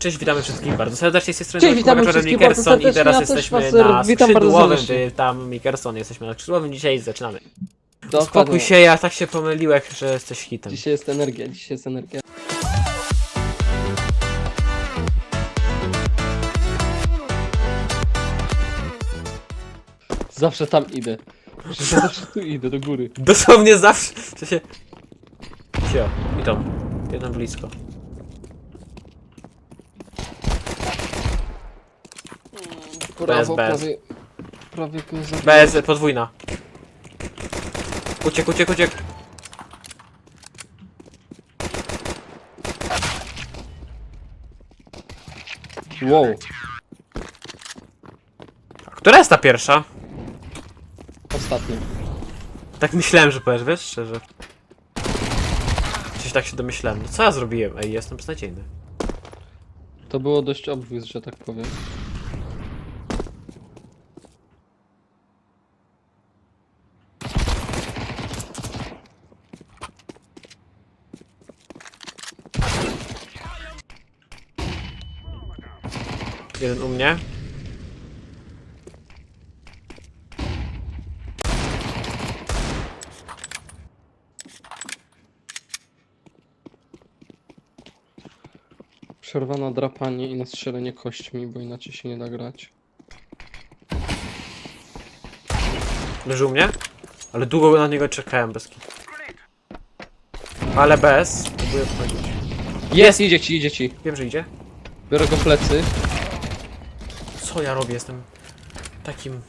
Cześć, witamy wszystkich bardzo serdecznie z tej strony Cześć, witamy wszystkich bardzo i teraz serdecznie, ja też jesteśmy was na witam bardzo skrzydłowym, serdecznie. ty tam Mickerson, jesteśmy na skrzydłowym, dzisiaj zaczynamy. Dokładnie. Spokój się, ja tak się pomyliłem, że jesteś hitem. Dzisiaj jest energia, dzisiaj jest energia. Zawsze tam idę. Przecież ja zawsze tu idę, do góry. Dosłownie zawsze. Sio, i to, jeden blisko. Prawo, bez. prawie... Prawie go zabiłem. Bez, podwójna. Uciekł, uciekł, uciekł. Wow. A która jest ta pierwsza? Ostatnio. Tak myślałem, że powiesz, wiesz, szczerze. Coś tak się domyślałem. No co ja zrobiłem? Ej, jestem beznadziejny. To było dość obvious, że tak powiem. Jeden u mnie. Przerwa na drapanie i na strzelenie kośćmi, bo inaczej się nie da grać. Leży u mnie? Ale długo na niego czekałem bez kitu. Ale bez. Próbuję wchodzić. Jest, idzie ci, idzie ci. Wiem, że idzie. Biorę go plecy. Co ja robię? Jestem takim...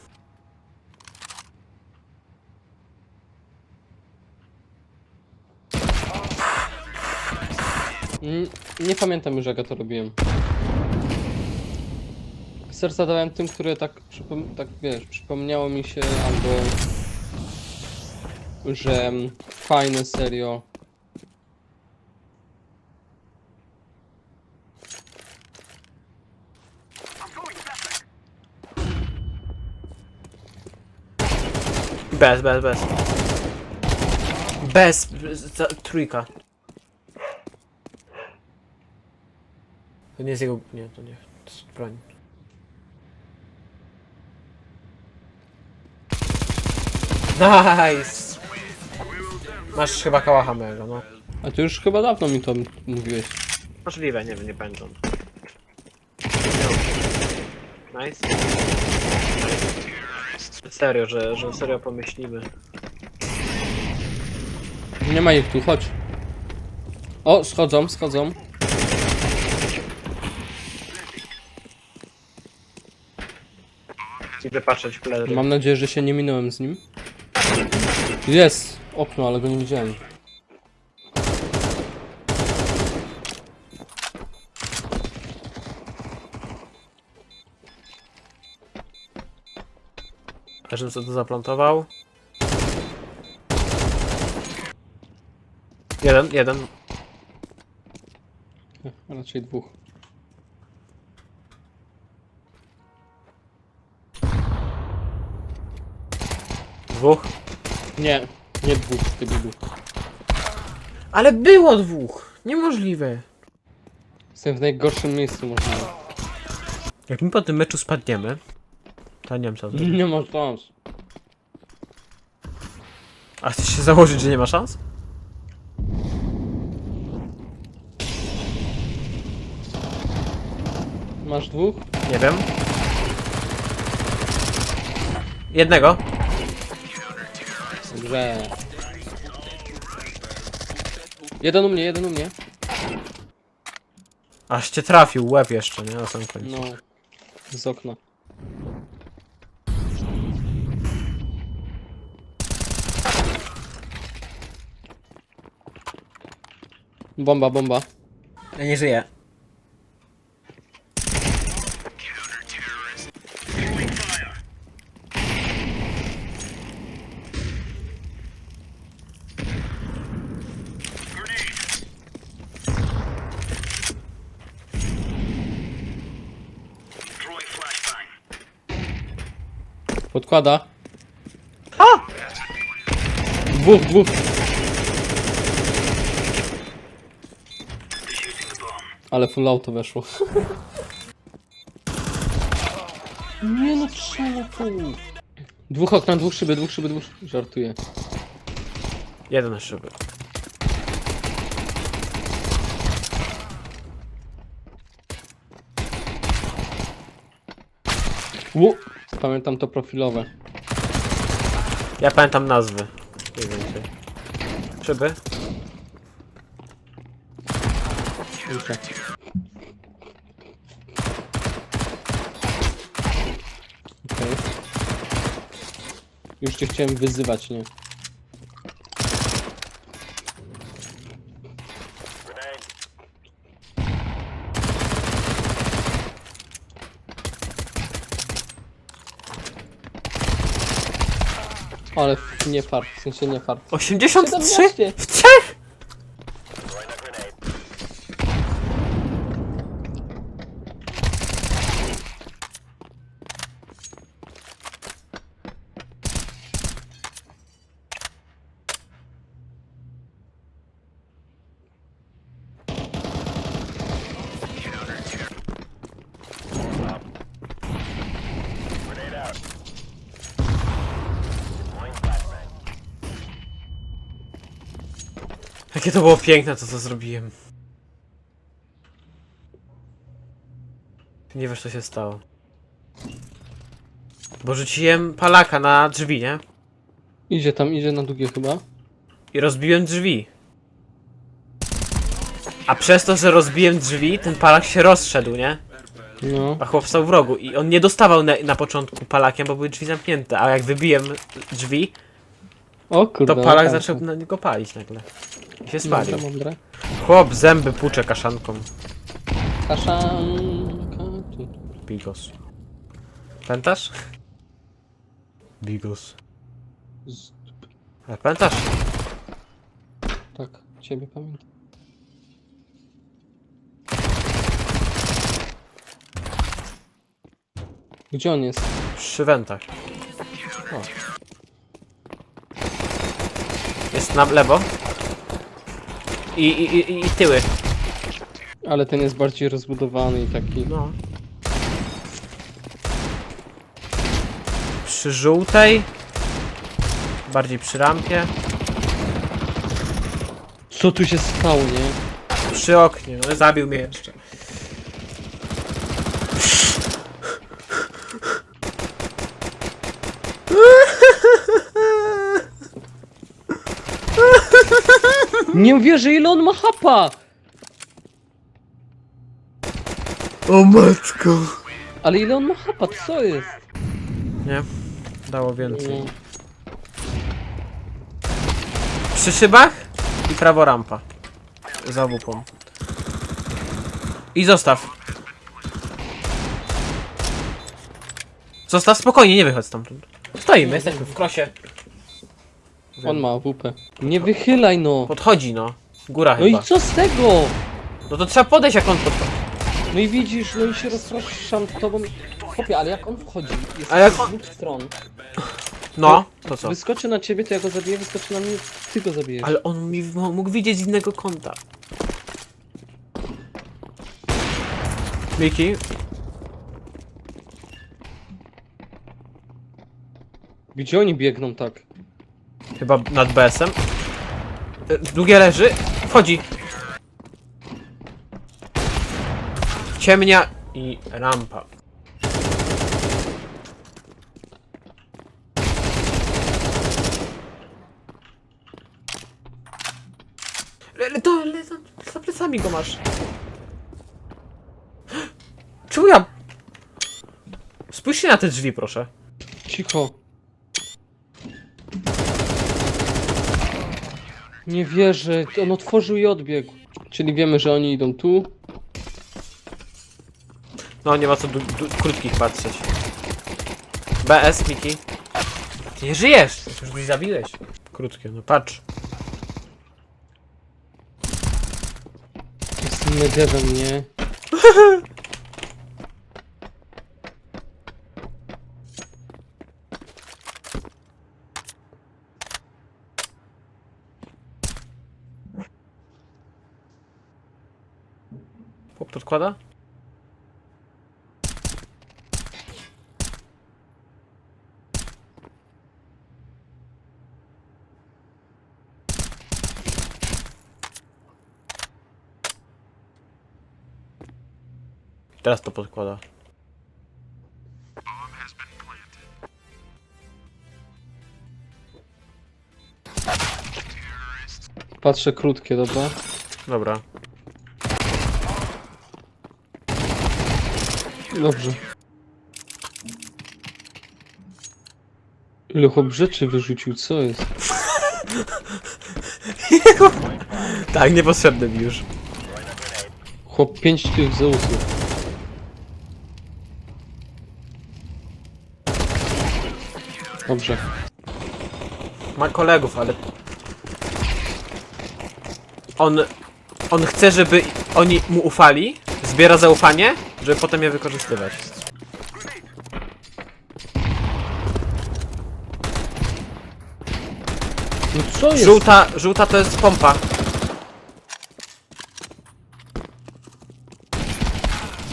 Nie pamiętam już jak ja to robiłem. Serca dałem tym, które tak, tak wiesz, przypomniało mi się albo że fajne serio. Bez, bez, bez. Bez. za- Trójka. To nie jest jego... Nie, to nie. To jest broń. Nice! Masz chyba kałacha mojego, no. A ty już chyba dawno mi to mówiłeś. Możliwe, nie wiem, nie pamiętam. Nice. Serio, że, że serio pomyślimy. Nie ma ich tu, chodź. O, schodzą, schodzą. Idę patrzeć w. Mam nadzieję, że się nie minąłem z nim. Jest! Okno, ale go nie widziałem. Każdy co to zaplantował. Jeden, jeden. Nie, Raczej dwóch. Dwóch. Nie, nie dwóch, ty bilu. Ale było dwóch! Niemożliwe. Jestem w najgorszym miejscu możliwe. Jak my po tym meczu spadniemy, nie wiem co zrobić. Nie ma szans. A chcesz się założyć, że nie ma szans? Masz dwóch? Nie wiem. Jednego. Dobrze. Jeden u mnie, jeden u mnie. Aż cię trafił, łeb jeszcze, nie? Na samym końcu. No. Z okna. Bomba, bomba. Ja nie żyję. Podkłada. Dwóch, dwóch. Ale full auto weszło. Nie no, czemu tu? Dwóch okna, dwóch szyby, dwóch szyby, dwóch szyby. Żartuję. Jeden szyby. Ło! Pamiętam to profilowe. Ja pamiętam nazwy. Mniej więcej. Szyby? Kurczę. Okej. Już cię chciałem wyzywać, nie? Ale f- nie fart, w sensie nie fart. 83? 17. W trzech? Jakie to było piękne to co zrobiłem. Ty nie wiesz co się stało. Bo rzuciłem palaka na drzwi, nie? Idzie tam, idzie na długie chyba. I rozbiłem drzwi. A przez to, że rozbiłem drzwi, ten palak się rozszedł, nie? No. A chłop stał w rogu i on nie dostawał na, na początku palakiem, bo były drzwi zamknięte, a jak wybiłem drzwi, O kurde. to palak no, zaczął na niego palić nagle. I się spalił. Mądre, mądre. Chłop zęby płucze kaszanką. Kaszanka. Bigos. Pamiętasz? Bigos. Z... Ale pamiętasz? Tak, ciebie pamiętam. Gdzie on jest? Przy wentach. O. Jest na lewo. I, i, i, i tyły. Ale ten jest bardziej rozbudowany i taki. No. Przy żółtej. Bardziej przy rampie. Co tu się stało, nie? Przy oknie. No zabił mnie jeszcze. Nie wierzę ile on ma hapa! O matko. Ale ile on ma hapa, co jest? Nie. Dało więcej. Nie. Przy szybach i prawo rampa. Za wupą. I zostaw. Zostaw spokojnie, nie wychodź stamtąd. Stoimy, jesteśmy w krosie. On ma WP. Nie wychylaj no! Podchodzi no. Góra No chyba. i co z tego? No to trzeba podejść jak on podchodzi. No i widzisz, no i się rozpraszam tobą. Chłopie, ale jak on wchodzi, jest A jak z on- dwóch stron. No, to co? Wyskoczy na ciebie, to ja go zabiję, wyskoczy na mnie, ty go zabijesz. Ale on mi mógł widzieć z innego kąta. Miki, Gdzie oni biegną tak? Chyba nad BS-em. E, Długie leży. Wchodzi. Ciemnia i rampa. To, le, to, za plecami go masz. Czemu ja... Spójrzcie na te drzwi, proszę. Cicho. Nie wierzę, on otworzył i odbiegł. Czyli wiemy, że oni idą tu. No, nie ma co du- du- krótkich patrzeć. BS, Miki. Ty nie żyjesz! Już byś zabiłeś. Krótkie, no patrz. Z tym medewem, nie? podkłada? Teraz to podkłada. Patrzę krótkie, dobra? Dobra. Dobrze. Ile chłop rzeczy wyrzucił, co jest? Tak, niepotrzebny mi już. Chłop 5 tych Zeusów. Dobrze. Ma kolegów, ale... On... On chce, żeby oni mu ufali, zbiera zaufanie, żeby potem je wykorzystywać. No co jest? Żółta, żółta to jest pompa.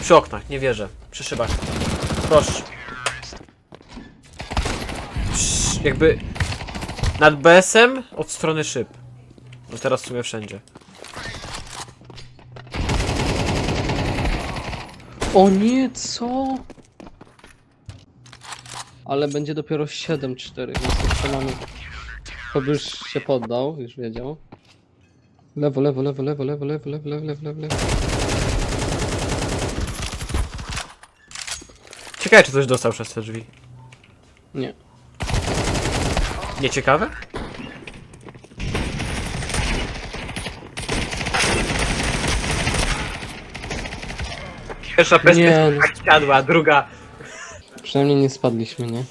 Przy oknach, nie wierzę. Przy szybach. Proszę. Psz, jakby nad BS-em od strony szyb. No teraz w sumie wszędzie. O nie, co? Ale będzie dopiero 7-4, więc jeszcze mamy... Chłop już się poddał, już wiedział. Lewo, lewo, lewo, lewo, lewo, lewo, lewo, lewo, lewo, lewo, lewo. Ciekawe, czy coś dostał przez te drzwi. Nie. Nieciekawe? Pierwsza Nie, no. tak siadła, druga... Przynajmniej nie spadliśmy, nie?